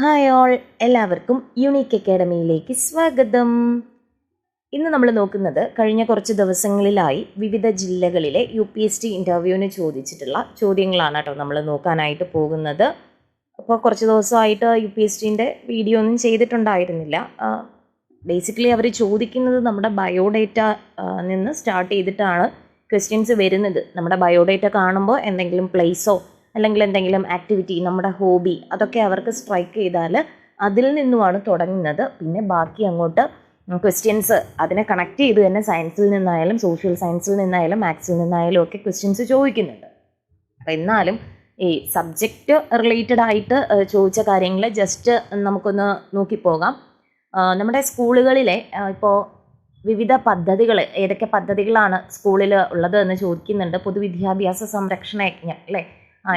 Hi all എല്ലാവർക്കും unique അക്കാഡമിയിലേക്ക് സ്വാഗതം. ഇന്ന് നമ്മൾ നോക്കുന്നത് കഴിഞ്ഞ കുറച്ച് ദിവസങ്ങളിലായി വിവിധ ജില്ലകളിലെ യു പി എസ് ടി ഇന്റർവ്യൂവിന് ചോദിച്ചിട്ടുള്ള ചോദ്യങ്ങളാണ് കേട്ടോ നമ്മൾ നോക്കാനായിട്ട് പോകുന്നത്. അപ്പോൾ കുറച്ച് ദിവസമായിട്ട് യു പി എസ് ടിന്റെ വീഡിയോ ഒന്നും ചെയ്തിട്ടുണ്ടായിരുന്നില്ല. ബേസിക്കലി അവർ ചോദിക്കുന്നത് നമ്മുടെ ബയോഡേറ്റ നിന്ന് സ്റ്റാർട്ട് ചെയ്തിട്ടാണ് ക്വസ്റ്റ്യൻസ് വരുന്നത്. നമ്മുടെ ബയോഡേറ്റ കാണുമ്പോൾ എന്തെങ്കിലും പ്ലേസോ അല്ലെങ്കിൽ എന്തെങ്കിലും ആക്ടിവിറ്റി നമ്മുടെ ഹോബി അതൊക്കെ അവർക്ക് സ്ട്രൈക്ക് ചെയ്താൽ അതിൽ നിന്നുമാണ് തുടങ്ങുന്നത്. പിന്നെ ബാക്കി അങ്ങോട്ട് ക്വസ്റ്റ്യൻസ് അതിനെ കണക്ട് ചെയ്ത് തന്നെ സയൻസിൽ നിന്നായാലും സോഷ്യൽ സയൻസിൽ നിന്നായാലും മാത്സിൽ നിന്നായാലും ഒക്കെ ക്വസ്റ്റ്യൻസ് ചോദിക്കുന്നുണ്ട്. അപ്പം എന്നാലും ഈ സബ്ജക്റ്റ് റിലേറ്റഡ് ആയിട്ട് ചോദിച്ച കാര്യങ്ങൾ ജസ്റ്റ് നമുക്കൊന്ന് നോക്കിപ്പോകാം. നമ്മുടെ സ്കൂളുകളിലെ ഇപ്പോൾ വിവിധ പദ്ധതികൾ ഏതൊക്കെ പദ്ധതികളാണ് സ്കൂളിൽ ഉള്ളത് എന്ന് ചോദിക്കുന്നുണ്ട്. പൊതുവിദ്യാഭ്യാസ സംരക്ഷണ യജ്ഞം അല്ലേ?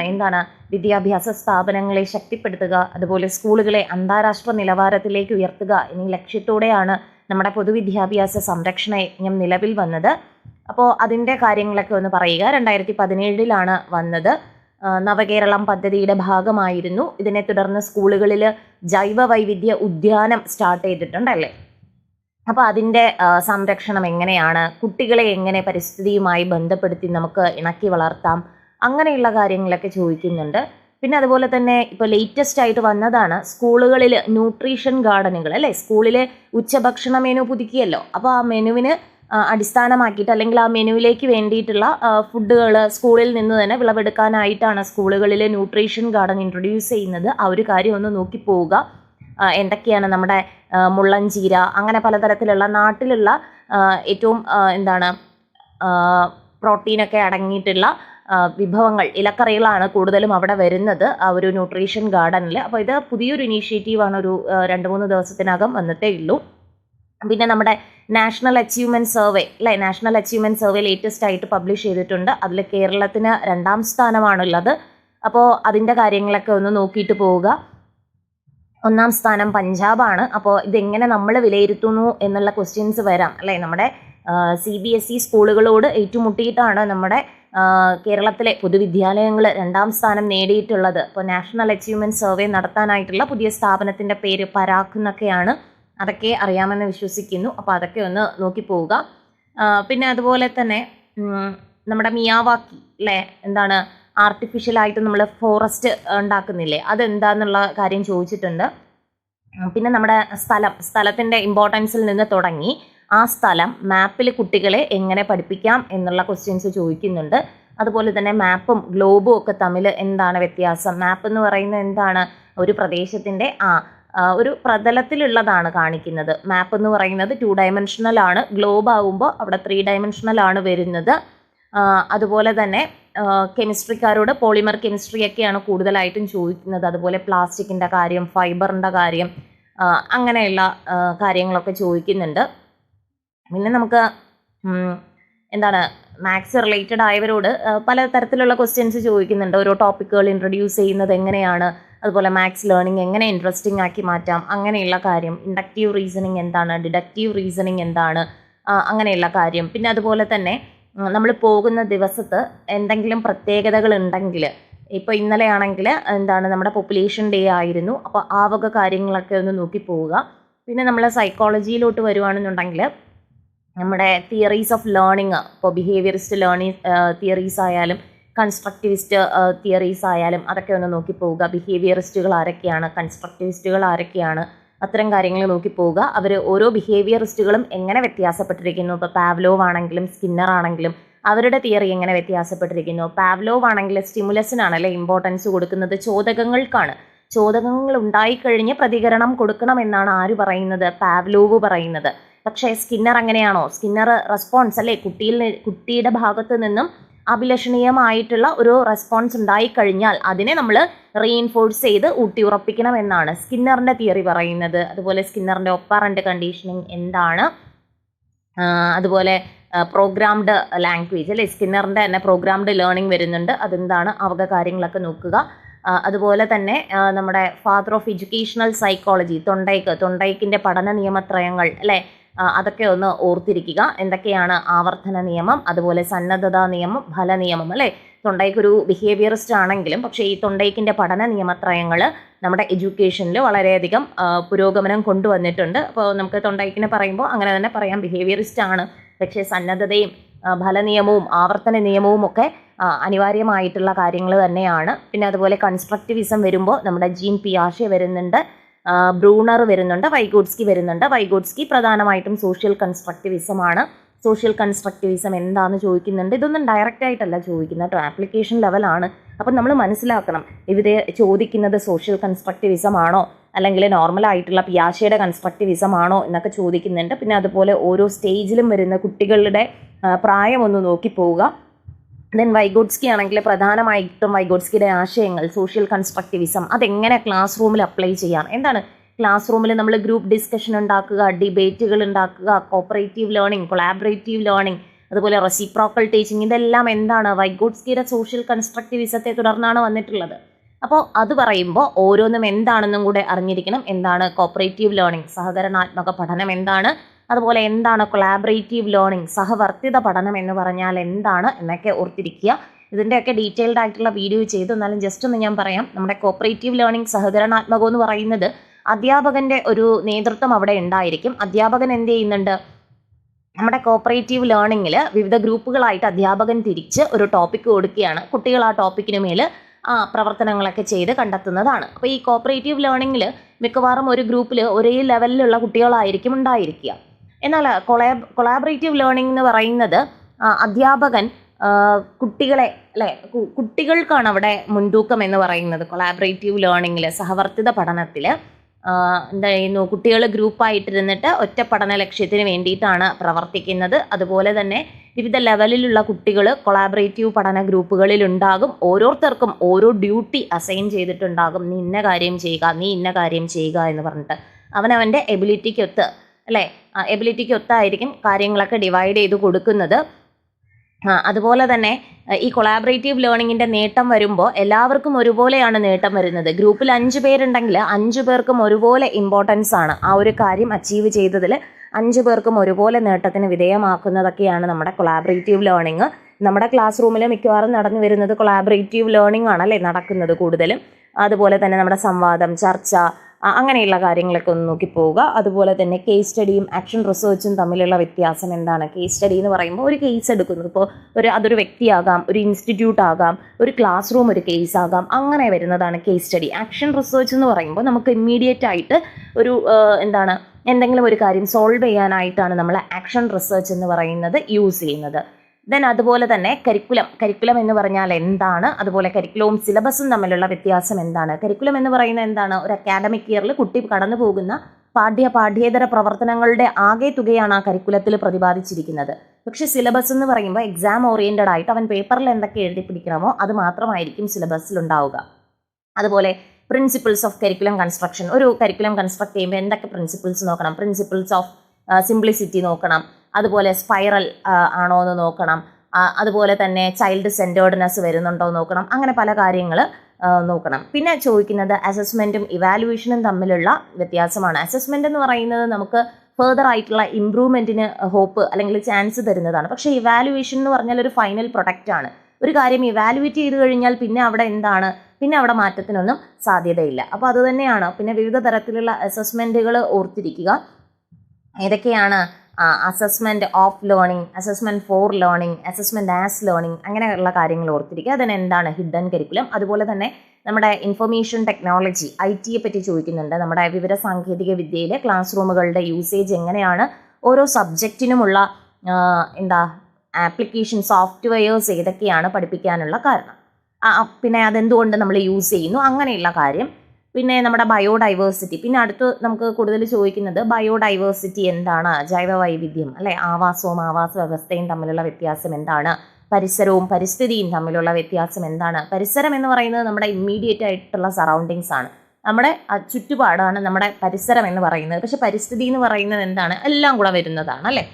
എന്താണ് വിദ്യാഭ്യാസ സ്ഥാപനങ്ങളെ ശക്തിപ്പെടുത്തുക അതുപോലെ സ്കൂളുകളെ അന്താരാഷ്ട്ര നിലവാരത്തിലേക്ക് ഉയർത്തുക എന്നീ ലക്ഷ്യത്തോടെയാണ് നമ്മുടെ പൊതുവിദ്യാഭ്യാസ സംരക്ഷണ യജ്ഞം നിലവിൽ വന്നത്. അപ്പോൾ അതിന്റെ കാര്യങ്ങളൊക്കെ ഒന്ന് പറയുക. രണ്ടായിരത്തി പതിനേഴിലാണ് വന്നത്. നവകേരളം പദ്ധതിയുടെ ഭാഗമായിരുന്നു. ഇതിനെ തുടർന്ന് സ്കൂളുകളിൽ ജൈവ വൈവിധ്യ ഉദ്യാനം സ്റ്റാർട്ട് ചെയ്തിട്ടുണ്ടല്ലേ അപ്പോൾ അതിന്റെ സംരക്ഷണം എങ്ങനെയാണ്? കുട്ടികളെ എങ്ങനെ പരിസ്ഥിതിയുമായി ബന്ധപ്പെടുത്തി നമുക്ക് ഇണക്കി വളർത്താം? അങ്ങനെയുള്ള കാര്യങ്ങളൊക്കെ ചോദിക്കുന്നുണ്ട്. പിന്നെ അതുപോലെ തന്നെ ഇപ്പോൾ ലേറ്റസ്റ്റ് ആയിട്ട് വന്നതാണ് സ്കൂളുകളിൽ ന്യൂട്രീഷൻ ഗാർഡനുകൾ അല്ലേ? സ്കൂളിലെ ഉച്ചഭക്ഷണ മെനു പുതുക്കിയല്ലോ. അപ്പോൾ ആ മെനുവിന് അടിസ്ഥാനമാക്കിയിട്ട് അല്ലെങ്കിൽ ആ മെനുവിലേക്ക് വേണ്ടിയിട്ടുള്ള ഫുഡുകൾ സ്കൂളിൽ നിന്ന് തന്നെ വിളവെടുക്കാനായിട്ടാണ് സ്കൂളുകളിലെ ന്യൂട്രീഷൻ ഗാർഡൻ ഇൻട്രൊഡ്യൂസ് ചെയ്യുന്നത്. ആ ഒരു കാര്യം ഒന്ന് നോക്കി പോവുക. എന്തൊക്കെയാണ് നമ്മുടെ മുള്ളഞ്ചീര അങ്ങനെ പലതരത്തിലുള്ള നാട്ടിലുള്ള ഏറ്റവും എന്താണ് പ്രോട്ടീനൊക്കെ അടങ്ങിയിട്ടുള്ള വിഭവങ്ങൾ ഇലക്കറികളാണ് കൂടുതലും അവിടെ വരുന്നത് ആ ഒരു ന്യൂട്രീഷൻ ഗാർഡനിൽ. അപ്പോൾ ഇത് പുതിയൊരു ഇനീഷ്യേറ്റീവാണ് ഒരു രണ്ട് മൂന്ന് ദിവസത്തിനകം വന്നിട്ടേ ഉള്ളൂ. പിന്നെ നമ്മുടെ നാഷണൽ അച്ചീവ്മെന്റ് സർവേ അല്ലേ? നാഷണൽ അച്ചീവ്മെന്റ് സർവേ ലേറ്റസ്റ്റ് ആയിട്ട് പബ്ലിഷ് ചെയ്തിട്ടുണ്ട്. അതിൽ കേരളത്തിന് രണ്ടാം സ്ഥാനമാണുള്ളത്. അപ്പോൾ അതിന്റെ കാര്യങ്ങളൊക്കെ ഒന്ന് നോക്കിയിട്ട് പോവുക. ഒന്നാം സ്ഥാനം പഞ്ചാബാണ്. അപ്പോൾ ഇതെങ്ങനെ നമ്മൾ വിലയിരുത്തുന്നു എന്നുള്ള ക്വസ്റ്റ്യൻസ് വരാം അല്ലേ? നമ്മുടെ സി ബി എസ് ഇ സ്കൂളുകളോട് ഏറ്റുമുട്ടിയിട്ടാണ് നമ്മുടെ കേരളത്തിലെ പൊതുവിദ്യാലയങ്ങൾ രണ്ടാം സ്ഥാനം നേടിയിട്ടുള്ളത്. ഇപ്പോൾ നാഷണൽ അച്ചീവ്മെന്റ് സർവേ നടത്താനായിട്ടുള്ള പുതിയ സ്ഥാപനത്തിന്റെ പേര് പരാഖ് എന്നൊക്കെയാണ് അതൊക്കെ അറിയാമെന്ന് വിശ്വസിക്കുന്നു. അപ്പോൾ അതൊക്കെ ഒന്ന് നോക്കി പോവുക. പിന്നെ അതുപോലെ തന്നെ നമ്മുടെ മിയാവാക്കി അല്ലേ എന്താണ് ആർട്ടിഫിഷ്യലായിട്ട് നമ്മൾ ഫോറസ്റ്റ് ഉണ്ടാക്കുന്നില്ലേ? അതെന്താന്നുള്ള കാര്യം ചോദിച്ചിട്ടുണ്ട്. പിന്നെ നമ്മുടെ സ്ഥലം സ്ഥലത്തിന്റെ ഇമ്പോർട്ടൻസിൽ നിന്ന് തുടങ്ങി. ആ സ്ഥലം മാപ്പിൽ കുട്ടികളെ എങ്ങനെ പഠിപ്പിക്കാം എന്നുള്ള ക്വസ്റ്റ്യൻസ് ചോദിക്കുന്നുണ്ട്. അതുപോലെ തന്നെ മാപ്പും ഗ്ലോബും ഒക്കെ തമ്മിൽ എന്താണ് വ്യത്യാസം? മാപ്പ് എന്ന് പറയുന്നത് എന്താണ്? ഒരു പ്രദേശത്തിന്റെ ആ ഒരു പ്രതലത്തിലുള്ളതാണ് കാണിക്കുന്നത്. മാപ്പ് എന്ന് പറയുന്നത് ടു ഡയമെൻഷണൽ ആണ്. ഗ്ലോബ് ആകുമ്പോൾ അവിടെ ത്രീ ഡയമെൻഷണൽ ആണ് വരുന്നത്. അതുപോലെ തന്നെ കെമിസ്ട്രിക്കാരോട് പോളിമർ കെമിസ്ട്രി ഒക്കെയാണ് കൂടുതലായിട്ടും ചോദിക്കുന്നത്. അതുപോലെ പ്ലാസ്റ്റിക്കിന്റെ കാര്യം ഫൈബറിന്റെ കാര്യം അങ്ങനെയുള്ള കാര്യങ്ങളൊക്കെ ചോദിക്കുന്നുണ്ട്. പിന്നെ നമുക്ക് എന്താണ് മാത്സ് റിലേറ്റഡ് ആയവരോട് പല തരത്തിലുള്ള ക്വസ്റ്റ്യൻസ് ചോദിക്കുന്നുണ്ട്. ഓരോ ടോപ്പിക്കുകൾ ഇൻട്രൊഡ്യൂസ് ചെയ്യുന്നത് എങ്ങനെയാണ് അതുപോലെ മാത്സ് ലേണിംഗ് എങ്ങനെ ഇൻട്രസ്റ്റിംഗ് ആക്കി മാറ്റാം അങ്ങനെയുള്ള കാര്യം ഇൻഡക്റ്റീവ് റീസണിങ് എന്താണ് ഡിഡക്റ്റീവ് റീസണിങ് എന്താണ് അങ്ങനെയുള്ള കാര്യം. പിന്നെ അതുപോലെ തന്നെ നമ്മൾ പോകുന്ന ദിവസത്ത് എന്തെങ്കിലും പ്രത്യേകതകൾ ഉണ്ടെങ്കിൽ ഇപ്പോൾ ഇന്നലെയാണെങ്കിൽ എന്താണ് നമ്മുടെ പോപ്പുലേഷൻ ഡേ ആയിരുന്നു. അപ്പോൾ ആ വക കാര്യങ്ങളൊക്കെ ഒന്ന് നോക്കി പോവുക. പിന്നെ നമ്മൾ സൈക്കോളജിയിലോട്ട് വരുവാണെന്നുണ്ടെങ്കിൽ നമ്മുടെ തിയറീസ് ഓഫ് ലേണിംഗ് ഇപ്പോൾ ബിഹേവിയറിസ്റ്റ് ലേണിംഗ് തിയറീസ് ആയാലും കൺസ്ട്രക്റ്റിവിസ്റ്റ് തിയറീസ് ആയാലും അതൊക്കെ ഒന്ന് നോക്കി പോവുക. ബിഹേവിയറിസ്റ്റുകൾ ആരൊക്കെയാണ് കൺസ്ട്രക്റ്റിവിസ്റ്റുകൾ ആരൊക്കെയാണ് അത്തരം കാര്യങ്ങൾ നോക്കി പോവുക. അവർ ഓരോ ബിഹേവിയറിസ്റ്റുകളും എങ്ങനെ വ്യത്യാസപ്പെട്ടിരിക്കുന്നു? ഇപ്പോൾ പാവ്ലോവ് ആണെങ്കിലും സ്കിന്നർ ആണെങ്കിലും അവരുടെ തിയറി എങ്ങനെ വ്യത്യാസപ്പെട്ടിരിക്കുന്നു? പാവ്ലോവ് ആണെങ്കിൽ സ്റ്റിമുലസിനാണല്ലേ ഇമ്പോർട്ടൻസ് കൊടുക്കുന്നത്? ചോദകങ്ങൾക്കാണ്. ചോദകങ്ങൾ ഉണ്ടായിക്കഴിഞ്ഞ് പ്രതികരണം കൊടുക്കണം എന്നാണ് ആര് പറയുന്നത്? പാവ്ലോവ് പറയുന്നത്. പക്ഷേ സ്കിന്നർ അങ്ങനെയാണോ? സ്കിന്നർ റെസ്പോൺസ് അല്ലേ? കുട്ടിയിൽ കുട്ടിയുടെ ഭാഗത്ത് നിന്നും അഭിലഷണീയമായിട്ടുള്ള ഒരു റെസ്പോൺസ് ഉണ്ടായിക്കഴിഞ്ഞാൽ അതിനെ നമ്മൾ റീഇൻഫോഴ്സ് ചെയ്ത് ഊട്ടി ഉറപ്പിക്കണം എന്നാണ് സ്കിന്നറിന്റെ തിയറി പറയുന്നത്. അതുപോലെ സ്കിന്നറിന്റെ ഒപ്പാറന്റ് കണ്ടീഷനിങ് എന്താണ്? അതുപോലെ പ്രോഗ്രാംഡ് ലാംഗ്വേജ് അല്ലേ? സ്കിന്നറിന്റെ തന്നെ പ്രോഗ്രാംഡ് ലേണിംഗ് വരുന്നുണ്ട്. അതെന്താണ്? അവക കാര്യങ്ങളൊക്കെ നോക്കുക. അതുപോലെ തന്നെ നമ്മുടെ father of educational psychology Thorndike തൊണ്ടൈക്കിന്റെ പഠന നിയമത്രയങ്ങൾ അല്ലേ? അതൊക്കെ ഒന്ന് ഓർത്തിരിക്കുക. എന്തൊക്കെയാണ് ആവർത്തന നിയമം അതുപോലെ സന്നദ്ധതാ നിയമം ഫല നിയമം അല്ലേ? തൊണ്ടയ്ക്കൊരു ബിഹേവിയറിസ്റ്റ് ആണെങ്കിലും പക്ഷേ ഈ തൊണ്ടയ്ക്കിന്റെ പഠന നിയമത്രയങ്ങൾ നമ്മുടെ എഡ്യൂക്കേഷനിൽ വളരെയധികം പുരോഗമനം കൊണ്ടുവന്നിട്ടുണ്ട്. അപ്പോൾ നമുക്ക് തൊണ്ടയ്ക്കിനെ പറയുമ്പോൾ അങ്ങനെ തന്നെ പറയാം ബിഹേവിയറിസ്റ്റ് ആണ്. പക്ഷേ സന്നദ്ധതയും ഫല ഫലനിയമവും ആവർത്തന നിയമവും ഒക്കെ അനിവാര്യമായിട്ടുള്ള കാര്യങ്ങൾ തന്നെയാണ്. പിന്നെ അതുപോലെ കൺസ്ട്രക്റ്റിവിസം വരുമ്പോൾ നമ്മുടെ ജീൻ പിയാഷെ വരുന്നുണ്ട്. ബ്രൂണർ വരുന്നുണ്ട് വൈഗോഡ്സ്കി വരുന്നുണ്ട്. വൈഗോഡ്സ്കി പ്രധാനമായിട്ടും സോഷ്യൽ കൺസ്ട്രക്റ്റിവിസമാണ് സോഷ്യൽ കൺസ്ട്രക്റ്റിവിസം എന്താണെന്ന് ചോദിക്കുന്നുണ്ട്. ഇതൊന്നും ഡയറക്റ്റ് ആയിട്ടല്ല ചോദിക്കുന്നത്. കേട്ടോ ആപ്ലിക്കേഷൻ ലെവലാണ് അപ്പം നമ്മൾ മനസ്സിലാക്കണം ഇവർ ചോദിക്കുന്നത് സോഷ്യൽ കൺസ്ട്രക്റ്റിവിസം ആണോ? അല്ലെങ്കിൽ നോർമൽ ആയിട്ടുള്ള പിയാശയുടെ കൺസ്ട്രക്റ്റിവിസം ആണോ എന്നൊക്കെ ചോദിക്കുന്നുണ്ട്. പിന്നെ അതുപോലെ ഓരോ സ്റ്റേജിലും വരുന്ന കുട്ടികളുടെ പ്രായം നോക്കി പോവുക. ദെൻ വൈഗോഡ്സ്കി ആണെങ്കിൽ പ്രധാനമായിട്ടും വൈഗോഡ്സ്കിയുടെ ആശയങ്ങൾ സോഷ്യൽ കൺസ്ട്രക്റ്റിവിസം അതെങ്ങനെ ക്ലാസ് റൂമിൽ അപ്ലൈ ചെയ്യാം? എന്താണ്? ക്ലാസ് റൂമിൽ നമ്മൾ ഗ്രൂപ്പ് ഡിസ്കഷൻ ഉണ്ടാക്കുക ഡിബേറ്റുകൾ ഉണ്ടാക്കുക കോപ്പറേറ്റീവ് ലേണിംഗ് കൊളാബറേറ്റീവ് ലേണിംഗ് അതുപോലെ റെസിപ്രോക്കൽ ടീച്ചിങ് ഇതെല്ലാം എന്താണ്? വൈഗോഡ്സ്കിയുടെ സോഷ്യൽ കൺസ്ട്രക്റ്റിവിസത്തെ തുടർന്നാണ് വന്നിട്ടുള്ളത്. അപ്പോൾ അത് പറയുമ്പോൾ ഓരോന്നും എന്താണെന്നും കൂടെ അറിഞ്ഞിരിക്കണം. എന്താണ്? കോപ്പറേറ്റീവ് ലേണിംഗ് സഹകരണാത്മക പഠനം എന്താണ്? അതുപോലെ എന്താണ് കൊളാബറേറ്റീവ് ലേണിംഗ് സഹവർത്തിത പഠനം എന്ന് പറഞ്ഞാൽ എന്താണ് എന്നൊക്കെ ഓർത്തിരിക്കുക. ഇതിന്റെയൊക്കെ ഡീറ്റെയിൽഡ് ആയിട്ടുള്ള വീഡിയോ ചെയ്തു. എന്നാലും ജസ്റ്റ് ഒന്ന് ഞാൻ പറയാം. നമ്മുടെ കോപ്പറേറ്റീവ് ലേണിംഗ് സഹകരണാത്മകം എന്ന് പറയുന്നത് അധ്യാപകന്റെ ഒരു നേതൃത്വം അവിടെ ഉണ്ടായിരിക്കും. അധ്യാപകൻ എന്ത് ചെയ്യുന്നുണ്ട്? നമ്മുടെ കോപ്പറേറ്റീവ് ലേണിങ്ങിൽ വിവിധ ഗ്രൂപ്പുകളായിട്ട് അധ്യാപകൻ തിരിച്ച് ഒരു ടോപ്പിക്ക് കൊടുക്കുകയാണ്. കുട്ടികൾ ആ ടോപ്പിക്കിന് മേൽ ആ പ്രവർത്തനങ്ങളൊക്കെ ചെയ്ത് കണ്ടെത്തുന്നതാണ്. അപ്പോൾ ഈ കോപ്പറേറ്റീവ് ലേണിങ്ങിൽ മിക്കവാറും ഒരു ഗ്രൂപ്പിൽ ഒരേ ലെവലിലുള്ള കുട്ടികളായിരിക്കും ഉണ്ടായിരിക്കുക. എന്നാൽ കൊളാബ് കൊളാബറേറ്റീവ് ലേണിംഗ് എന്ന് പറയുന്നത് അധ്യാപകൻ കുട്ടികളെ അല്ലെ കുട്ടികൾക്കാണ് അവിടെ മുൻതൂക്കം എന്ന് പറയുന്നത്. കൊളാബറേറ്റീവ് ലേണിങ്ങിൽ സഹവർത്തിത പഠനത്തിൽ എന്താ ചെയ്യുന്നു കുട്ടികൾ ഗ്രൂപ്പായിട്ടിരുന്നിട്ട് ഒറ്റ പഠന ലക്ഷ്യത്തിന് വേണ്ടിയിട്ടാണ് പ്രവർത്തിക്കുന്നത്. അതുപോലെ തന്നെ വിവിധ ലെവലിലുള്ള കുട്ടികൾ കൊളാബറേറ്റീവ് പഠന ഗ്രൂപ്പുകളിൽ ഉണ്ടാകും. ഓരോരുത്തർക്കും ഓരോ ഡ്യൂട്ടി അസൈൻ ചെയ്തിട്ടുണ്ടാകും. നീ ഇന്ന കാര്യം ചെയ്യുക നീ ഇന്ന കാര്യം ചെയ്യുക എന്ന് പറഞ്ഞിട്ട്. അവനവന്റെ എബിലിറ്റിക്കൊത്ത് അല്ലേ? എബിലിറ്റിക്ക് ഒത്തായിരിക്കും കാര്യങ്ങളൊക്കെ ഡിവൈഡ് ചെയ്ത് കൊടുക്കുന്നത്. അതുപോലെ തന്നെ ഈ കൊളാബറേറ്റീവ് ലേണിങ്ങിന്റെ നേട്ടം വരുമ്പോൾ എല്ലാവർക്കും ഒരുപോലെയാണ് നേട്ടം വരുന്നത്. ഗ്രൂപ്പിൽ അഞ്ച് പേരുണ്ടെങ്കിൽ അഞ്ച് പേർക്കും ഒരുപോലെ ഇമ്പോർട്ടൻസ് ആണ് ആ ഒരു കാര്യം അച്ചീവ് ചെയ്തതിൽ അഞ്ച് പേർക്കും ഒരുപോലെ നേട്ടത്തിന് വിധേയമാക്കുന്നതൊക്കെയാണ് നമ്മുടെ കൊളാബറേറ്റീവ് ലേണിംഗ് നമ്മുടെ ക്ലാസ് റൂമിൽ മിക്കവാറും നടന്നു വരുന്നത് കൊളാബറേറ്റീവ് ലേണിംഗ് ആണല്ലേ നടക്കുന്നത് കൂടുതലും. അതുപോലെ തന്നെ നമ്മുടെ സംവാദം ചർച്ച അങ്ങനെയുള്ള കാര്യങ്ങളൊക്കെ ഒന്ന് നോക്കി പോവുക. അതുപോലെ തന്നെ കേസ് സ്റ്റഡിയും ആക്ഷൻ റിസർച്ചും തമ്മിലുള്ള വ്യത്യാസം എന്താണ്? കേസ് സ്റ്റഡി എന്ന് പറയുമ്പോൾ ഒരു കേസ് എടുക്കുന്നു. ഇപ്പോൾ ഒരു അതൊരു വ്യക്തിയാകാം ഒരു ഇൻസ്റ്റിറ്റ്യൂട്ട് ആകാം ഒരു ക്ലാസ് റൂം ഒരു കേസ് ആകാം അങ്ങനെ വരുന്നതാണ് കേസ് സ്റ്റഡി ആക്ഷൻ റിസർച്ച് എന്ന് പറയുമ്പോൾ നമുക്ക് ഇമ്മീഡിയറ്റ് ആയിട്ട് ഒരു എന്താണ്? എന്തെങ്കിലും ഒരു കാര്യം സോൾവ് ചെയ്യാനായിട്ടാണ് നമ്മൾ ആക്ഷൻ റിസർച്ച് എന്ന് പറയുന്നത് യൂസ് ചെയ്യുന്നത്. ദെൻ അതുപോലെ തന്നെ കരിക്കുലം. കരിക്കുലം എന്ന് പറഞ്ഞാൽ എന്താണ്? അതുപോലെ കരിക്കുലവും സിലബസും തമ്മിലുള്ള വ്യത്യാസം എന്താണ്? കരിക്കുലം എന്ന് പറയുന്നത് എന്താണ്? ഒരു അക്കാഡമിക് ഇയറിൽ കുട്ടി കടന്നു പോകുന്ന പാഠ്യ പാഠ്യേതര പ്രവർത്തനങ്ങളുടെ ആകെ തുകയാണ് ആ കരിക്കുലത്തിൽ പ്രതിപാദിച്ചിരിക്കുന്നത്. പക്ഷെ സിലബസ് എന്ന് പറയുമ്പോൾ എക്സാം ഓറിയന്റഡ് ആയിട്ട് അവൻ പേപ്പറിൽ എന്തൊക്കെ എഴുതി പിടിക്കണമോ അത് മാത്രമായിരിക്കും സിലബസിൽ ഉണ്ടാവുക. അതുപോലെ പ്രിൻസിപ്പിൾസ് ഓഫ് കരിക്കുലം കൺസ്ട്രക്ഷൻ ഒരു കരിക്കുലം കൺസ്ട്രക്ട് ചെയ്യുമ്പോൾ എന്തൊക്കെ പ്രിൻസിപ്പിൾസ് നോക്കണം? പ്രിൻസിപ്പിൾസ് ഓഫ് സിംപ്ലിസിറ്റി നോക്കണം. അതുപോലെ സ്പൈറൽ ആണോ എന്ന് നോക്കണം. അതുപോലെ തന്നെ ചൈൽഡ് സെന്റേർഡ്നെസ് വരുന്നുണ്ടോ നോക്കണം. അങ്ങനെ പല കാര്യങ്ങൾ നോക്കണം. പിന്നെ ചോദിക്കുന്നത് അസസ്മെന്റും ഇവാലുവേഷനും തമ്മിലുള്ള വ്യത്യാസമാണ്. അസസ്മെന്റ് എന്ന് പറയുന്നത് നമുക്ക് ഫെർദർ ആയിട്ടുള്ള ഇമ്പ്രൂവ്മെന്റിന് ഹോപ്പ് അല്ലെങ്കിൽ ചാൻസ് തരുന്നതാണ്. പക്ഷേ ഇവാലുവേഷൻ എന്ന് പറഞ്ഞാൽ ഒരു ഫൈനൽ പ്രൊഡക്റ്റ് ആണ്. ഒരു കാര്യം ഇവാലുവേറ്റ് ചെയ്ത് കഴിഞ്ഞാൽ പിന്നെ അവിടെ എന്താണ്? പിന്നെ അവിടെ മാറ്റത്തിനൊന്നും സാധ്യതയില്ല. അപ്പോൾ അതുതന്നെയാണ് പിന്നെ വിവിധ തരത്തിലുള്ള അസസ്മെന്റുകൾ ഓർത്തിരിക്കുക. ഏതൊക്കെയാണ് assessment of learning assessment for learning assessment as learning അങ്ങനെയുള്ള കാര്യങ്ങൾ ഓർത്തിരിക്കുക. അതിന് എന്താണ് ഹിഡൻ കരിക്കുലം അതുപോലെ തന്നെ നമ്മുടെ ഇൻഫർമേഷൻ ടെക്നോളജി ഐ ടിയെ പറ്റി ചോദിക്കുന്നുണ്ട്. നമ്മുടെ വിവര സാങ്കേതിക വിദ്യയിലെ ക്ലാസ് റൂമുകളുടെ യൂസേജ് എങ്ങനെയാണ്? ഓരോ സബ്ജക്റ്റിനുമുള്ള എന്താ ആപ്ലിക്കേഷൻ സോഫ്റ്റ്വെയർസ് ഏതൊക്കെയാണ് പഠിപ്പിക്കാനുള്ള കാരണം? പിന്നെ അതെന്തുകൊണ്ട് നമ്മൾ യൂസ് ചെയ്യുന്നു? അങ്ങനെയുള്ള കാര്യം പിന്നെ നമ്മുടെ ബയോഡൈവേഴ്സിറ്റി പിന്നെ അടുത്ത് നമുക്ക് കൂടുതൽ ചോദിക്കുന്നത് ബയോഡൈവേഴ്സിറ്റി എന്താണ്? ജൈവ വൈവിധ്യം അല്ലെ? ആവാസവും ആവാസ വ്യവസ്ഥയും തമ്മിലുള്ള വ്യത്യാസം എന്താണ്? പരിസരവും പരിസ്ഥിതിയും തമ്മിലുള്ള വ്യത്യാസം എന്താണ്? പരിസരം എന്ന് പറയുന്നത് നമ്മുടെ ഇമ്മീഡിയറ്റ് ആയിട്ടുള്ള സറൗണ്ടിങ്സ് ആണ്. നമ്മുടെ ചുറ്റുപാടാണ് നമ്മുടെ പരിസരം എന്ന് പറയുന്നത്. പക്ഷെ പരിസ്ഥിതി എന്ന് പറയുന്നത് എന്താണ്? എല്ലാം കൂടെ വരുന്നതാണ് അല്ലേ?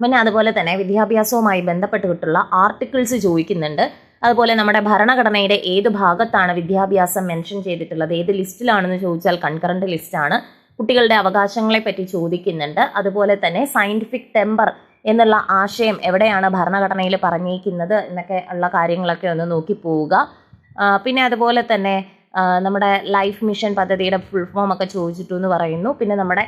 പിന്നെ അതുപോലെ തന്നെ വിദ്യാഭ്യാസവുമായി ബന്ധപ്പെട്ടിട്ടുള്ള ആർട്ടിക്കിൾസ് ചോദിക്കുന്നുണ്ട്. അതുപോലെ നമ്മുടെ ഭരണഘടനയുടെ ഏത് ഭാഗത്താണ് വിദ്യാഭ്യാസം മെൻഷൻ ചെയ്തിട്ടുള്ളത്? ഏത് ലിസ്റ്റിലാണെന്ന് ചോദിച്ചാൽ കൺകറന്റ് ലിസ്റ്റാണ് കുട്ടികളുടെ അവകാശങ്ങളെ പറ്റി ചോദിക്കുന്നുണ്ട്. അതുപോലെ തന്നെ സയന്റിഫിക് ടെമ്പർ എന്നുള്ള ആശയം എവിടെയാണ് ഭരണഘടനയിൽ പറഞ്ഞേക്കുന്നത് എന്നൊക്കെ ഉള്ള കാര്യങ്ങളൊക്കെ ഒന്ന് നോക്കി പോവുക. പിന്നെ അതുപോലെ തന്നെ നമ്മുടെ ലൈഫ് മിഷൻ പദ്ധതിയുടെ ഫുൾ ഫോം ഒക്കെ ചോദിച്ചിട്ടു എന്ന് പറയുന്നു. പിന്നെ നമ്മുടെ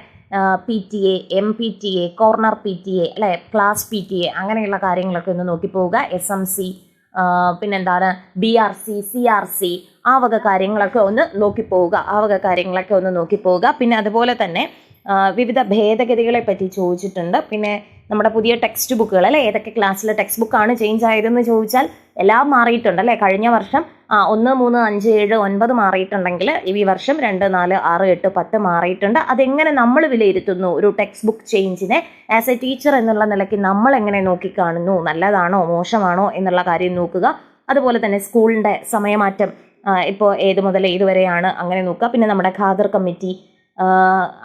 P T A M P T A corner P T A അല്ലെ ക്ലാസ് പി ടി എ അങ്ങനെയുള്ള കാര്യങ്ങളൊക്കെ ഒന്ന് നോക്കി പോവുക. എസ് എം സി പിന്നെന്താണ്? B R C C R C ആ വക കാര്യങ്ങളൊക്കെ ഒന്ന് നോക്കിപ്പോവുക ആ വക കാര്യങ്ങളൊക്കെ ഒന്ന് നോക്കിപ്പോവുക. പിന്നെ അതുപോലെ തന്നെ വിവിധ ഭേദഗതികളെ പറ്റി ചോദിച്ചിട്ടുണ്ട്. പിന്നെ നമ്മുടെ പുതിയ ടെക്സ്റ്റ് ബുക്കുകൾ അല്ലെ? ഏതൊക്കെ ക്ലാസ്സിലെ ടെക്സ്റ്റ് ബുക്കാണ് ചേഞ്ച് ആയതെന്ന് ചോദിച്ചാൽ എല്ലാം മാറിയിട്ടുണ്ട് അല്ലെ? കഴിഞ്ഞ വർഷം ആ, ഒന്ന് മൂന്ന് അഞ്ച് ഏഴ് ഒൻപത് മാറിയിട്ടുണ്ടെങ്കിൽ ഈ വർഷം രണ്ട് നാല് ആറ് എട്ട് പത്ത് മാറിയിട്ടുണ്ട്. അതെങ്ങനെ നമ്മൾ വിലയിരുത്തുന്നു ഒരു ടെക്സ്റ്റ് ബുക്ക് ചേഞ്ചിനെ ആസ് എ ടീച്ചർ എന്നുള്ള നിലയ്ക്ക് നമ്മൾ എങ്ങനെ നോക്കിക്കാണുന്നു? നല്ലതാണോ? മോശമാണോ? എന്നുള്ള കാര്യം നോക്കുക. അതുപോലെ തന്നെ സ്കൂളിന്റെ സമയമാറ്റം ഇപ്പോൾ ഏത് മുതൽ ഏത് വരെയാണ് അങ്ങനെ നോക്കുക. പിന്നെ നമ്മുടെ ഖാദർ കമ്മിറ്റി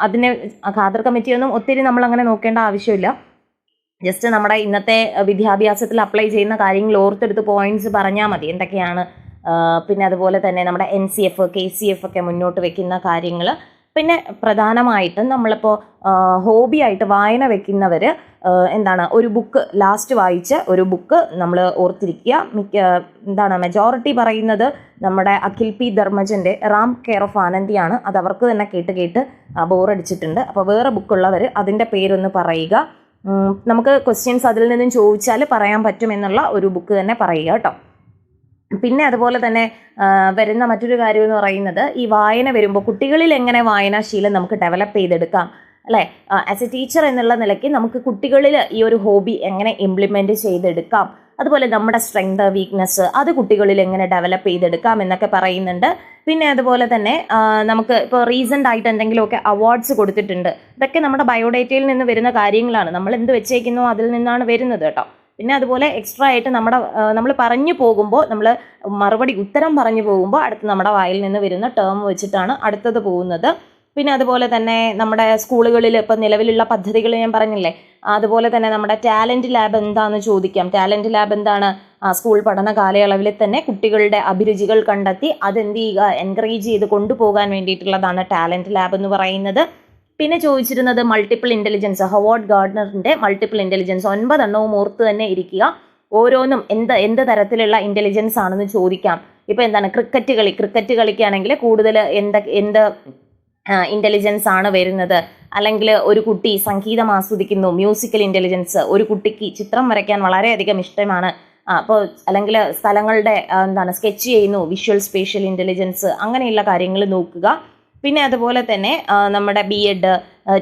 അതിനെ ഖാദർ കമ്മിറ്റിയൊന്നും ഒത്തിരി നമ്മൾ അങ്ങനെ നോക്കേണ്ട ആവശ്യമില്ല. ജസ്റ്റ് നമ്മുടെ ഇന്നത്തെ വിദ്യാഭ്യാസത്തിൽ അപ്ലൈ ചെയ്യുന്ന കാര്യങ്ങൾ ഓർത്തെടുത്ത് പോയിന്റ്സ് പറഞ്ഞാൽ മതി. എന്തൊക്കെയാണ് പിന്നെ അതുപോലെ തന്നെ നമ്മുടെ N C F K C F ഒക്കെ മുന്നോട്ട് വെക്കുന്ന കാര്യങ്ങൾ പിന്നെ പ്രധാനമായിട്ടും നമ്മളിപ്പോൾ ഹോബി ആയിട്ട് വായന വെക്കുന്നവർ എന്താണ് ഒരു ബുക്ക് ലാസ്റ്റ് വായിച്ച് ഒരു ബുക്ക് നമ്മൾ ഓർത്തിരിക്കുക. മിക്ക എന്താണ് മെജോറിറ്റി പറയുന്നത് നമ്മുടെ അഖിൽ പി ധർമ്മജന്റെ റാം കെയർ ഓഫ് ആനന്ദിയാണ് അത് അവർക്ക് തന്നെ കേട്ട് കേട്ട് ബോറടിച്ചിട്ടുണ്ട് അപ്പോൾ വേറെ ബുക്കുള്ളവർ അതിന്റെ പേരൊന്ന് പറയുക. നമുക്ക് ക്വസ്റ്റ്യൻസ് അതിൽ നിന്നും ചോദിച്ചാൽ പറയാൻ പറ്റുമെന്നുള്ള ഒരു ബുക്ക് തന്നെ പറയുക കേട്ടോ. പിന്നെ അതുപോലെ തന്നെ വരുന്ന മറ്റൊരു കാര്യം എന്ന് പറയുന്നത് ഈ വായന വരുമ്പോൾ കുട്ടികളിൽ എങ്ങനെ വായനാശീലം നമുക്ക് ഡെവലപ്പ് ചെയ്തെടുക്കാം അല്ലേ? ആസ് എ ടീച്ചർ എന്നുള്ള നിലയ്ക്ക് നമുക്ക് കുട്ടികളിൽ ഈ ഒരു ഹോബി എങ്ങനെ ഇംപ്ലിമെന്റ് ചെയ്തെടുക്കാം അതുപോലെ നമ്മുടെ സ്ട്രെങ്ത് വീക്ക്നെസ് അത് കുട്ടികളിൽ എങ്ങനെ ഡെവലപ്പ് ചെയ്തെടുക്കാം എന്നൊക്കെ പറയുന്നുണ്ട്. പിന്നെ അതുപോലെ തന്നെ നമുക്ക് ഇപ്പോൾ റീസെന്റ് ആയിട്ട് എന്തെങ്കിലുമൊക്കെ അവാർഡ്സ് കൊടുത്തിട്ടുണ്ട്. ഇതൊക്കെ നമ്മുടെ ബയോഡേറ്റയിൽ നിന്ന് വരുന്ന കാര്യങ്ങളാണ്. നമ്മൾ എന്ത് വെച്ചേക്കുന്നോ അതിൽ നിന്നാണ് വരുന്നത് കേട്ടോ. പിന്നെ അതുപോലെ എക്സ്ട്രാ ആയിട്ട് നമ്മുടെ നമ്മൾ പറഞ്ഞു പോകുമ്പോൾ നമ്മൾ മറുപടി ഉത്തരം പറഞ്ഞു പോകുമ്പോൾ അടുത്ത് നമ്മുടെ വായിൽ നിന്ന് വരുന്ന ടേം വെച്ചിട്ടാണ് അടുത്തത് പോകുന്നത്. പിന്നെ അതുപോലെ തന്നെ നമ്മുടെ സ്കൂളുകളിൽ ഇപ്പം നിലവിലുള്ള പദ്ധതികൾ ഞാൻ പറഞ്ഞില്ലേ? അതുപോലെ തന്നെ നമ്മുടെ ടാലന്റ് ലാബ് എന്താണെന്ന് ചോദിക്കാം. ടാലന്റ് ലാബ് എന്താണ്? സ്കൂൾ പഠന കാലയളവിൽ തന്നെ കുട്ടികളുടെ അഭിരുചികൾ കണ്ടെത്തി അതെന്ത് ചെയ്യുക എൻകറേജ് ചെയ്ത് കൊണ്ടുപോകാൻ വേണ്ടിയിട്ടുള്ളതാണ് ടാലന്റ് ലാബ് എന്ന് പറയുന്നത്. പിന്നെ ചോദിച്ചിരുന്നത് മൾട്ടിപ്പിൾ ഇന്റലിജൻസ് ഹവാർഡ് ഗാർഡനറിന്റെ മൾട്ടിപ്പിൾ ഇന്റലിജൻസ് ഒൻപതെണ്ണവും ഓർത്ത് തന്നെ ഇരിക്കുക. ഓരോന്നും എന്ത് എന്ത് തരത്തിലുള്ള ഇന്റലിജൻസ് ആണെന്ന് ചോദിക്കാം. ഇപ്പോൾ എന്താണ് ക്രിക്കറ്റ് കളി ക്രിക്കറ്റ് കളിക്കുകയാണെങ്കിൽ കൂടുതൽ എന്ത് എന്ത് ഇന്റലിജൻസ് ആണ് വരുന്നത്. അല്ലെങ്കിൽ ഒരു കുട്ടി സംഗീതം ആസ്വദിക്കുന്നു മ്യൂസിക്കൽ ഇന്റലിജൻസ് ഒരു കുട്ടിക്ക് ചിത്രം വരയ്ക്കാൻ വളരെയധികം ഇഷ്ടമാണ്. അപ്പോൾ അല്ലെങ്കിൽ സ്ഥലങ്ങളുടെ എന്താണ് സ്കെച്ച് ചെയ്യുന്നു വിഷ്വൽ സ്പേഷ്യൽ ഇന്റലിജൻസ് അങ്ങനെയുള്ള കാര്യങ്ങൾ നോക്കുക. പിന്നെ അതുപോലെ തന്നെ നമ്മുടെ B Ed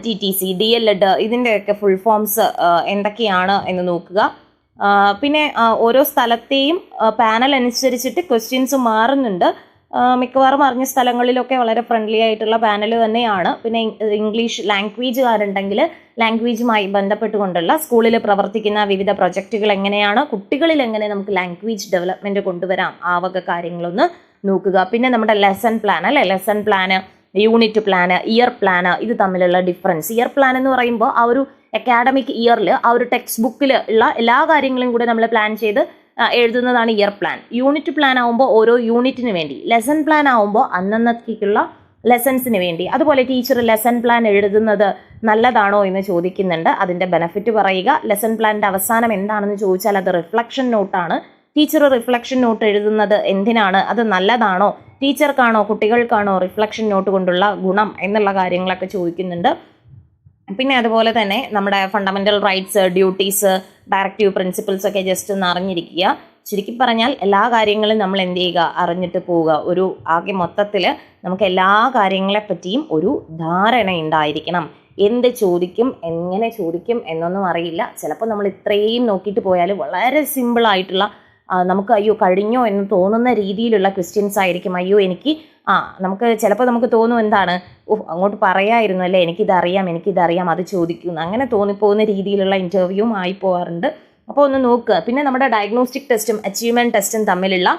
T T C D El Ed ഇതിന്റെയൊക്കെ ഫുൾ ഫോംസ് എന്തൊക്കെയാണ് എന്ന് നോക്കുക. പിന്നെ ഓരോ സ്ഥലത്തെയും പാനൽ അനുസരിച്ചിട്ട് ക്വസ്റ്റ്യൻസ് മാറുന്നുണ്ട്. മിക്കവാറും അറിഞ്ഞ സ്ഥലങ്ങളിലൊക്കെ വളരെ ഫ്രണ്ട്ലി ആയിട്ടുള്ള പാനൽ തന്നെയാണ്. പിന്നെ ഇംഗ്ലീഷ് ലാംഗ്വേജുകാരുണ്ടെങ്കിൽ ലാംഗ്വേജുമായി ബന്ധപ്പെട്ടുകൊണ്ടുള്ള സ്കൂളിൽ പ്രവർത്തിക്കുന്ന വിവിധ പ്രൊജക്റ്റുകൾ എങ്ങനെയാണ് കുട്ടികളിൽ എങ്ങനെ നമുക്ക് ലാംഗ്വേജ് ഡെവലപ്മെന്റ് കൊണ്ടുവരാം ആ വക കാര്യങ്ങളൊന്ന് നോക്കുക. പിന്നെ നമ്മുടെ ലെസൺ പ്ലാൻ അല്ലെ? Lesson plan unit plan year plan ഇത് തമ്മിലുള്ള ഡിഫറൻസ് ഇയർ പ്ലാൻ എന്ന് പറയുമ്പോൾ ആ ഒരു അക്കാഡമിക് ഇയറിൽ ആ ഒരു ടെക്സ്റ്റ് ബുക്കിൽ ഉള്ള എല്ലാ കാര്യങ്ങളും കൂടെ നമ്മൾ പ്ലാൻ ചെയ്ത് എഴുതുന്നതാണ് ഇയർ പ്ലാൻ യൂണിറ്റ് പ്ലാൻ ആവുമ്പോൾ ഓരോ യൂണിറ്റിന് വേണ്ടി. ലെസൺ പ്ലാൻ ആവുമ്പോൾ അന്നന്നത്തേക്കുള്ള ലെസൺസിന് വേണ്ടി. അതുപോലെ ടീച്ചർ ലെസൺ പ്ലാൻ എഴുതുന്നത് നല്ലതാണോ എന്ന് ചോദിക്കുന്നുണ്ട്. അതിന്റെ ബെനഫിറ്റ് പറയുക. ലെസൺ പ്ലാനിന്റെ അവസാനം എന്താണെന്ന് ചോദിച്ചാൽ അത് റിഫ്ലക്ഷൻ നോട്ടാണ് ടീച്ചർ റിഫ്ലക്ഷൻ നോട്ട് എഴുതുന്നത് എന്തിനാണ്? അത് നല്ലതാണോ? ടീച്ചർക്കാണോ കുട്ടികൾക്കാണോ റിഫ്ലക്ഷൻ നോട്ട് കൊണ്ടുള്ള ഗുണം എന്നുള്ള കാര്യങ്ങളൊക്കെ ചോദിക്കുന്നുണ്ട്. പിന്നെ അതുപോലെ തന്നെ നമ്മുടെ fundamental rights duties directive principles ഒക്കെ ജസ്റ്റ് ഒന്ന് അറിഞ്ഞിരിക്കുക. ചുരുക്കി പറഞ്ഞാൽ എല്ലാ കാര്യങ്ങളും നമ്മൾ എന്ത് ചെയ്യുക? അറിഞ്ഞിട്ട് പോവുക. ഒരു ആകെ മൊത്തത്തിൽ നമുക്ക് എല്ലാ കാര്യങ്ങളെ പറ്റിയും ഒരു ധാരണ ഉണ്ടായിരിക്കണം. എന്ത് ചോദിക്കും എങ്ങനെ ചോദിക്കും എന്നൊന്നും അറിയില്ല. ചിലപ്പോൾ നമ്മൾ ഇത്രയും നോക്കിയിട്ട് പോയാൽ വളരെ സിമ്പിളായിട്ടുള്ള നമുക്ക് അയ്യോ കഴിഞ്ഞോ എന്ന് തോന്നുന്ന രീതിയിലുള്ള ക്വസ്റ്റ്യൻസ് ആയിരിക്കും. അയ്യോ എനിക്ക് ആ നമുക്ക് ചിലപ്പോൾ നമുക്ക് തോന്നും എന്താണ്? ഓഹ് അങ്ങോട്ട് പറയായിരുന്നു അല്ലേ? എനിക്കിതറിയാം എനിക്കിതറിയാം അത് ചോദിക്കുന്നു. അങ്ങനെ തോന്നിപ്പോകുന്ന രീതിയിലുള്ള ഇന്റർവ്യൂവും ആയി പോകാറുണ്ട്. അപ്പോൾ ഒന്ന് നോക്കുക. പിന്നെ നമ്മുടെ ഡയഗ്നോസ്റ്റിക് ടെസ്റ്റും അച്ചീവ്മെന്റ് ടെസ്റ്റും തമ്മിലുള്ള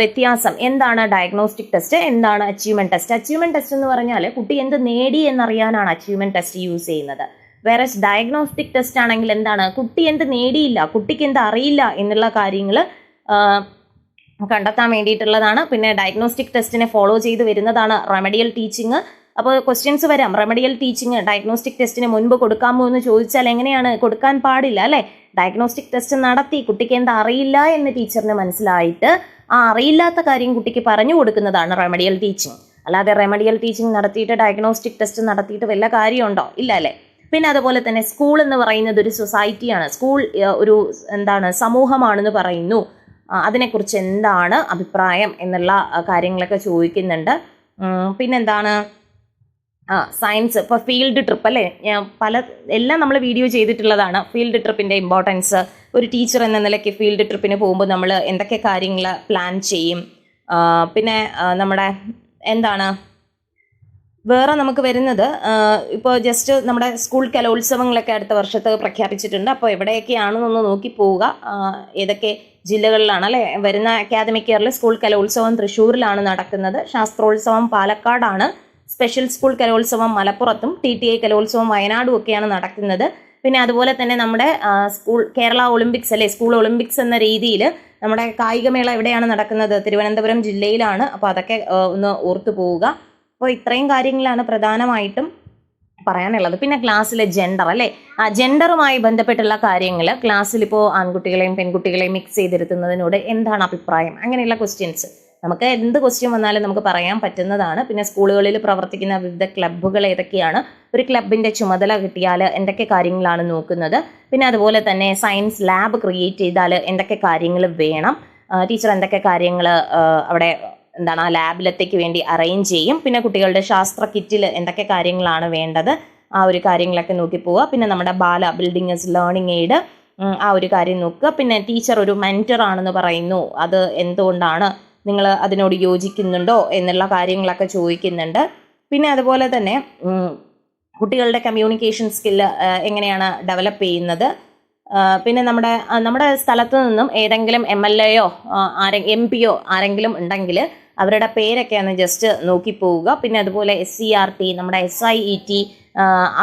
വ്യത്യാസം. എന്താണ് ഡയഗ്നോസ്റ്റിക് ടെസ്റ്റ് എന്താണ് അച്ചീവ്മെന്റ് ടെസ്റ്റ് അച്ചീവ്മെന്റ് ടെസ്റ്റ് എന്ന് പറഞ്ഞാൽ കുട്ടി എന്ത് നേടി എന്നറിയാനാണ് അച്ചീവ്മെന്റ് ടെസ്റ്റ് യൂസ് ചെയ്യുന്നത്. വേറെ ഡയഗ്നോസ്റ്റിക് ടെസ്റ്റ് ആണെങ്കിൽ എന്താണ്? കുട്ടി എന്ത് നേടിയില്ല കുട്ടിക്ക് എന്ത് അറിയില്ല എന്നുള്ള കാര്യങ്ങൾ കണ്ടെത്താൻ വേണ്ടിയിട്ടുള്ളതാണ്. പിന്നെ ഡയഗ്നോസ്റ്റിക് ടെസ്റ്റിനെ ഫോളോ ചെയ്ത് വരുന്നതാണ് റെമഡിയൽ ടീച്ചിങ് അപ്പോൾ ക്വസ്റ്റ്യൻസ് വരാം. റെമഡിയൽ ടീച്ചിങ് ഡയഗ്നോസ്റ്റിക് ടെസ്റ്റിന് മുൻപ് കൊടുക്കാമോ എന്ന് ചോദിച്ചാൽ എങ്ങനെയാണ്? കൊടുക്കാൻ പാടില്ല അല്ലേ? ഡയഗ്നോസ്റ്റിക് ടെസ്റ്റ് നടത്തി. കുട്ടിക്ക് എന്താ അറിയില്ല എന്ന് ടീച്ചറിന് മനസ്സിലായിട്ട് ആ അറിയില്ലാത്ത കാര്യം കുട്ടിക്ക് പറഞ്ഞു കൊടുക്കുന്നതാണ് റെമഡിയൽ ടീച്ചിങ് അല്ലാതെ റെമഡിയൽ ടീച്ചിങ് നടത്തിയിട്ട് ഡയഗ്നോസ്റ്റിക് ടെസ്റ്റ് നടത്തിയിട്ട് വല്ല കാര്യമുണ്ടോ? ഇല്ല അല്ലേ? പിന്നെ അതുപോലെ തന്നെ സ്കൂൾ എന്ന് പറയുന്നത് ഒരു സൊസൈറ്റിയാണ് സ്കൂൾ ഒരു എന്താണ് സമൂഹമാണെന്ന് പറയുന്നു. അതിനെക്കുറിച്ച് എന്താണ് അഭിപ്രായം എന്നുള്ള കാര്യങ്ങളൊക്കെ ചോദിക്കുന്നുണ്ട്. പിന്നെന്താണ്? ആ സയൻസ് ഇപ്പോൾ ഫീൽഡ് ട്രിപ്പ് അല്ലേ? ഞാൻ പല എല്ലാം നമ്മൾ വീഡിയോ ചെയ്തിട്ടുള്ളതാണ്. ഫീൽഡ് ട്രിപ്പിന്റെ ഇമ്പോർട്ടൻസ് ഒരു ടീച്ചർ എന്ന നിലയ്ക്ക് ഫീൽഡ് ട്രിപ്പിന് പോകുമ്പോൾ നമ്മൾ എന്തൊക്കെ കാര്യങ്ങൾ പ്ലാൻ ചെയ്യും? പിന്നെ നമ്മുടെ എന്താണ്? വേറെ നമുക്ക് വരുന്നത് ഇപ്പോൾ ജസ്റ്റ് നമ്മുടെ സ്കൂൾ കലോത്സവങ്ങളൊക്കെ അടുത്ത വർഷത്ത് പ്രഖ്യാപിച്ചിട്ടുണ്ട്. അപ്പോൾ എവിടെയൊക്കെയാണെന്നൊന്ന് നോക്കി പോവുക. ഏതൊക്കെ ജില്ലകളിലാണ് അല്ലെ വരുന്ന അക്കാദമിക് ഇയറിൽ സ്കൂൾ കലോത്സവം തൃശ്ശൂരിലാണ് നടക്കുന്നത്. ശാസ്ത്രോത്സവം പാലക്കാടാണ്. സ്പെഷ്യൽ സ്കൂൾ കലോത്സവം മലപ്പുറത്തും ടി ടി ഐ കലോത്സവം വയനാടും ഒക്കെയാണ് നടക്കുന്നത്. പിന്നെ അതുപോലെ തന്നെ നമ്മുടെ സ്കൂൾ കേരള ഒളിമ്പിക്സ് അല്ലെ? സ്കൂൾ ഒളിമ്പിക്സ് എന്ന രീതിയിൽ നമ്മുടെ കായികമേള എവിടെയാണ് നടക്കുന്നത്? തിരുവനന്തപുരം ജില്ലയിലാണ്. അപ്പോൾ അതൊക്കെ ഒന്ന് ഓർത്തു പോവുക. അപ്പോൾ ഇത്രയും കാര്യങ്ങളാണ് പ്രധാനമായിട്ടും പറയാനുള്ളത്. പിന്നെ ക്ലാസ്സിലെ ജെൻഡർ അല്ലേ? ആ ജെൻഡറുമായി ബന്ധപ്പെട്ടുള്ള കാര്യങ്ങൾ ക്ലാസ്സിൽ ഇപ്പോൾ ആൺകുട്ടികളെയും പെൺകുട്ടികളെയും മിക്സ് ചെയ്തിരുത്തുന്നതിനോട് എന്താണ് അഭിപ്രായം? അങ്ങനെയുള്ള ക്വസ്റ്റ്യൻസ് നമുക്ക് എന്ത് ക്വസ്റ്റ്യൻ വന്നാലും നമുക്ക് പറയാൻ പറ്റുന്നതാണ്. പിന്നെ സ്കൂളുകളിൽ പ്രവർത്തിക്കുന്ന വിവിധ ക്ലബ്ബുകൾ ഏതൊക്കെയാണ്? ഒരു ക്ലബിന്റെ ചുമതല കിട്ടിയാൽ എന്തൊക്കെ കാര്യങ്ങളാണ് നോക്കുന്നത്? പിന്നെ അതുപോലെ തന്നെ സയൻസ് ലാബ് ക്രിയേറ്റ് ചെയ്താൽ എന്തൊക്കെ കാര്യങ്ങൾ വേണം? ടീച്ചർ എന്തൊക്കെ കാര്യങ്ങൾ അവിടെ എന്താണ് ആ ലാബിലത്തേക്ക് വേണ്ടി അറേഞ്ച് ചെയ്യും. പിന്നെ കുട്ടികളുടെ ശാസ്ത്ര കിറ്റിൽ എന്തൊക്കെ കാര്യങ്ങളാണ് വേണ്ടത് ആ ഒരു കാര്യങ്ങളൊക്കെ നോക്കി പോവുക. പിന്നെ നമ്മുടെ ബാല ബിൽഡിങ്സ് ലേണിംഗ് എയ്ഡ് ആ ഒരു കാര്യം നോക്കുക. പിന്നെ ടീച്ചർ ഒരു മെന്റർ ആണെന്ന് പറയുന്നു. അത് എന്തുകൊണ്ടാണ് നിങ്ങൾ അതിനോട് യോജിക്കുന്നുണ്ടോ എന്നുള്ള കാര്യങ്ങളൊക്കെ ചോദിക്കുന്നുണ്ട്. പിന്നെ അതുപോലെ തന്നെ കുട്ടികളുടെ കമ്മ്യൂണിക്കേഷൻ സ്കില്ല് എങ്ങനെയാണ് ഡെവലപ്പ് ചെയ്യുന്നത്? പിന്നെ നമ്മുടെ നമ്മുടെ സ്ഥലത്ത് നിന്നും ഏതെങ്കിലും എം എൽ എയോ ആരെ എം പിയോ ആരെങ്കിലും ഉണ്ടെങ്കിൽ അവരുടെ പേരൊക്കെ ഒന്ന് ജസ്റ്റ് നോക്കി പോവുക. പിന്നെ അതുപോലെ എസ് സി ആർ ടി നമ്മുടെ എസ് ഐ ഇ ടി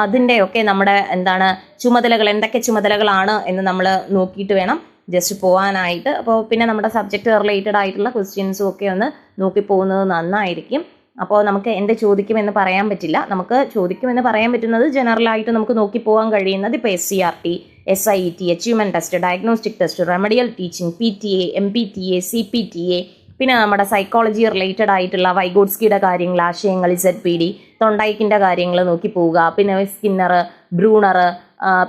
അതിന്റെയൊക്കെ നമ്മുടെ എന്താണ് ചുമതലകൾ എന്തൊക്കെ ചുമതലകളാണ് എന്ന് നമ്മൾ നോക്കിയിട്ട് വേണം ജസ്റ്റ് പോകാനായിട്ട് അപ്പോൾ പിന്നെ നമ്മുടെ സബ്ജക്റ്റ് റിലേറ്റഡ് ആയിട്ടുള്ള ക്വസ്റ്റ്യൻസും ഒക്കെ ഒന്ന് നോക്കി പോകുന്നത് നന്നായിരിക്കും. അപ്പോൾ നമുക്ക് എന്ത് ചോദിക്കുമെന്ന് പറയാൻ പറ്റില്ല. നമുക്ക് ചോദിക്കുമെന്ന് പറയാൻ പറ്റുന്നത് ജനറലായിട്ട് നമുക്ക് നോക്കി പോകാൻ കഴിയുന്നത് ഇപ്പോൾ S C R T S I E T achievement test diagnostic test remedial teaching P T A M P T A C P T A പിന്നെ നമ്മുടെ സൈക്കോളജി റിലേറ്റഡ് ആയിട്ടുള്ള വൈഗോഡ്സ്കിയുടെ കാര്യങ്ങൾ ആശയങ്ങൾ ഇസഡ് പി ഡി തൊണ്ടൈക്കിന്റെ കാര്യങ്ങൾ നോക്കി പോവുക. പിന്നെ സ്കിന്നർ ബ്രൂണർ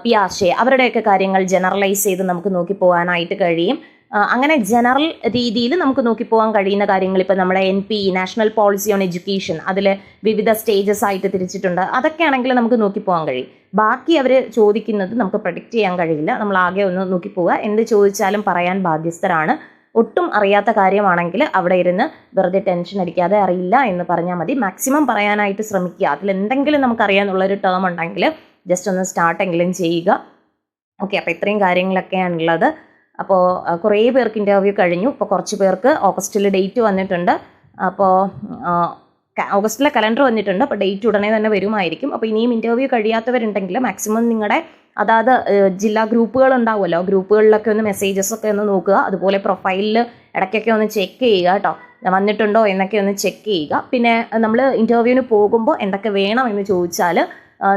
പിയാഷെ അവരുടെയൊക്കെ കാര്യങ്ങൾ ജനറലൈസ് ചെയ്ത് നമുക്ക് നോക്കി പോകാനായിട്ട് കഴിയും. അങ്ങനെ ജനറൽ രീതിയിൽ നമുക്ക് നോക്കി പോകാൻ കഴിയുന്ന കാര്യങ്ങൾ ഇപ്പോൾ നമ്മുടെ N P national policy on education അതിൽ വിവിധ സ്റ്റേജസ് ആയിട്ട് തിരിച്ചിട്ടുണ്ട്. അതൊക്കെ ആണെങ്കിൽ നമുക്ക് നോക്കി പോകാൻ കഴിയും. ബാക്കി അവർ ചോദിക്കുന്നത് നമുക്ക് പ്രൊഡിക്റ്റ് ചെയ്യാൻ കഴിയില്ല. നമ്മൾ ആകെ ഒന്ന് നോക്കി പോവുക. എന്ത് ചോദിച്ചാലും പറയാൻ ബാധ്യസ്ഥരാണ്. ഒട്ടും അറിയാത്ത കാര്യമാണെങ്കിൽ അവിടെ ഇരുന്ന് വെറുതെ ടെൻഷൻ അടിക്കാതെ അറിയില്ല എന്ന് പറഞ്ഞാൽ മതി. മാക്സിമം പറയാനായിട്ട് ശ്രമിക്കുക. അതിൽ എന്തെങ്കിലും നമുക്കറിയാന്നുള്ളൊരു ടേം ഉണ്ടെങ്കിൽ ജസ്റ്റ് ഒന്ന് സ്റ്റാർട്ടെങ്കിലും ചെയ്യുക. ഓക്കെ അപ്പോൾ ഇത്രയും കാര്യങ്ങളൊക്കെയാണുള്ളത് അപ്പോൾ കുറേ പേർക്ക് ഇന്റർവ്യൂ കഴിഞ്ഞു. ഇപ്പോൾ കുറച്ച് പേർക്ക് ഓഗസ്റ്റിൽ ഡേറ്റ് വന്നിട്ടുണ്ട്. അപ്പോൾ ഓഗസ്റ്റിലെ കലണ്ടർ വന്നിട്ടുണ്ട്. അപ്പോൾ ഡേറ്റ് ഉടനെ തന്നെ വരുമായിരിക്കും. അപ്പോൾ ഇനിയും ഇന്റർവ്യൂ കഴിയാത്തവരുണ്ടെങ്കിൽ മാക്സിമം നിങ്ങളുടെ ഏഹ്, ജില്ലാ ഗ്രൂപ്പുകൾ ഉണ്ടാവുമല്ലോ. ഗ്രൂപ്പുകളിലൊക്കെ ഒന്ന് മെസ്സേജസ് ഒക്കെ ഒന്ന് നോക്കുക. അതുപോലെ പ്രൊഫൈലിൽ ഇടയ്ക്കൊക്കെ ഒന്ന് ചെക്ക് ചെയ്യുക കേട്ടോ വന്നിട്ടുണ്ടോ എന്നൊക്കെ ഒന്ന് ചെക്ക് ചെയ്യുക. പിന്നെ നമ്മൾ ഇന്റർവ്യൂവിന് പോകുമ്പോൾ എന്തൊക്കെ വേണം എന്ന് ചോദിച്ചാൽ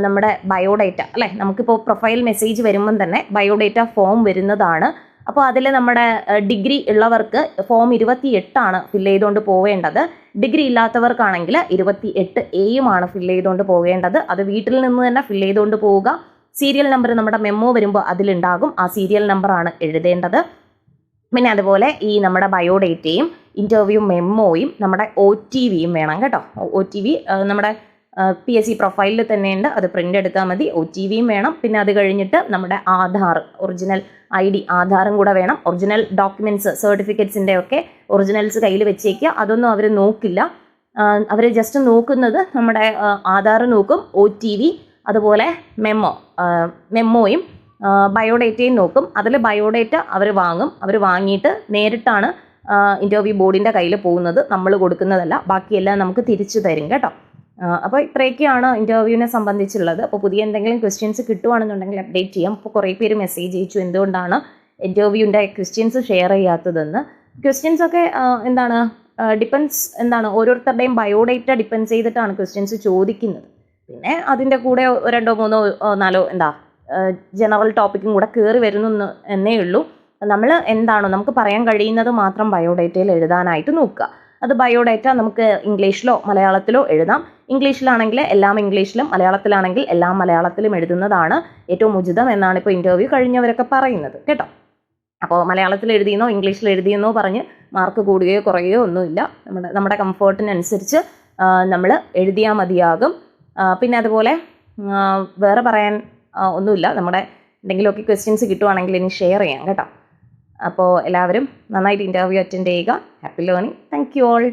നമ്മുടെ ബയോഡേറ്റ അല്ലേ? നമുക്കിപ്പോൾ പ്രൊഫൈൽ മെസ്സേജ് വരുമ്പം തന്നെ ബയോഡേറ്റ ഫോം വരുന്നതാണ്. അപ്പോൾ അതിൽ നമ്മുടെ ഡിഗ്രി ഉള്ളവർക്ക് ഫോം ഇരുപത്തി എട്ടാണ് ഫില്ല് ചെയ്തുകൊണ്ട് പോവേണ്ടത്. ഡിഗ്രി ഇല്ലാത്തവർക്കാണെങ്കിൽ ഇരുപത്തി എട്ട് എയുമാണ് ഫില്ല് ചെയ്തുകൊണ്ട് പോകേണ്ടത് അത് വീട്ടിൽ നിന്ന് തന്നെ ഫില്ല് ചെയ്തുകൊണ്ട് പോവുക. സീരിയൽ നമ്പർ നമ്മുടെ മെമ്മോ വരുമ്പോൾ അതിലുണ്ടാകും. ആ സീരിയൽ നമ്പറാണ് എഴുതേണ്ടത്. പിന്നെ അതുപോലെ ഈ നമ്മുടെ ബയോഡേറ്റയും ഇന്റർവ്യൂ മെമ്മോയും നമ്മുടെ ഒ ടി വിയും വേണം കേട്ടോ. ഒ ടി വി നമ്മുടെ പി എസ് സി പ്രൊഫൈലിൽ തന്നെയുണ്ട്. അത് പ്രിന്റ് എടുത്താൽ മതി. ഒ ടി വിയും വേണം. പിന്നെ അത് കഴിഞ്ഞിട്ട് നമ്മുടെ ആധാർ ഒറിജിനൽ ഐ ഡി ആധാറും കൂടെ വേണം. ഒറിജിനൽ ഡോക്യുമെന്റ്സ് സർട്ടിഫിക്കറ്റ്സിന്റെ ഒക്കെ ഒറിജിനൽസ് കയ്യിൽ വെച്ചേക്കുക. അതൊന്നും അവർ നോക്കില്ല. അവർ ജസ്റ്റ് നോക്കുന്നത് നമ്മുടെ ആധാർ നോക്കും ഒ ടി വി അതുപോലെ മെമ്മോ മെമ്മോയും ബയോഡേറ്റയും നോക്കും. അതിൽ ബയോഡേറ്റ അവർ വാങ്ങും. അവർ വാങ്ങിയിട്ട് നേരിട്ടാണ് ഇന്റർവ്യൂ ബോർഡിന്റെ കയ്യിൽ പോകുന്നത്. നമ്മൾ കൊടുക്കുന്നതല്ല. ബാക്കിയെല്ലാം നമുക്ക് തിരിച്ചു തരും കേട്ടോ. അപ്പോൾ ഇത്രയൊക്കെയാണ് ഇന്റർവ്യൂവിനെ സംബന്ധിച്ചുള്ളത്. അപ്പോൾ പുതിയ എന്തെങ്കിലും ക്വസ്റ്റ്യൻസ് കിട്ടുവാണെന്നുണ്ടെങ്കിൽ അപ്ഡേറ്റ് ചെയ്യാം. അപ്പോൾ കുറേ പേര് മെസ്സേജ് അയച്ചു. എന്തുകൊണ്ടാണ് ഇന്റർവ്യൂവിന്റെ ക്വസ്റ്റ്യൻസ് ഷെയർ ചെയ്യാത്തതെന്ന്. ക്വസ്റ്റ്യൻസ് ഒക്കെ എന്താണ്? ഡിപ്പെൻസ് എന്താണ്? ഓരോരുത്തരുടെയും ബയോഡേറ്റ ഡിപ്പെൻസ് ചെയ്തിട്ടാണ് ക്വസ്റ്റ്യൻസ് ചോദിക്കുന്നത്. പിന്നെ അതിന്റെ കൂടെ രണ്ടോ മൂന്നോ നാലോ എന്താ ജനറൽ ടോപ്പിക്കും കൂടെ കയറി വരുന്നു എന്നേ ഉള്ളൂ. നമ്മൾ എന്താണോ നമുക്ക് പറയാൻ കഴിയുന്നത് മാത്രം ബയോഡേറ്റയിൽ എഴുതാനായിട്ട് നോക്കുക. അത് ബയോഡേറ്റ നമുക്ക് ഇംഗ്ലീഷിലോ മലയാളത്തിലോ എഴുതാം. ഇംഗ്ലീഷിലാണെങ്കിൽ എല്ലാം ഇംഗ്ലീഷിലും മലയാളത്തിലാണെങ്കിൽ എല്ലാം മലയാളത്തിലും എഴുതുന്നതാണ് ഏറ്റവും ഉചിതം എന്നാണ് ഇപ്പോൾ ഇന്റർവ്യൂ കഴിഞ്ഞവരൊക്കെ പറയുന്നത്. കേട്ടോ? അപ്പോൾ മലയാളത്തിൽ എഴുതിയെന്നോ ഇംഗ്ലീഷിൽ എഴുതിയെന്നോ പറഞ്ഞ് മാർക്ക് കൂടുകയോ കുറയുകയോ ഒന്നുമില്ല. നമ്മുടെ നമ്മുടെ കംഫർട്ടിനനുസരിച്ച് നമ്മൾ എഴുതിയാൽ മതിയാകും. പിന്നെ അതുപോലെ വേറെ പറയാൻ ഒന്നുമില്ല. നമ്മുടെ എന്തെങ്കിലുമൊക്കെ ക്വസ്റ്റ്യൻസ് കിട്ടുവാണെങ്കിൽ ഇനി ഷെയർ ചെയ്യാം കേട്ടോ. അപ്പോൾ എല്ലാവരും നന്നായിട്ട് ഇന്റർവ്യൂ അറ്റൻഡ് ചെയ്യുക. Happy learning thank you all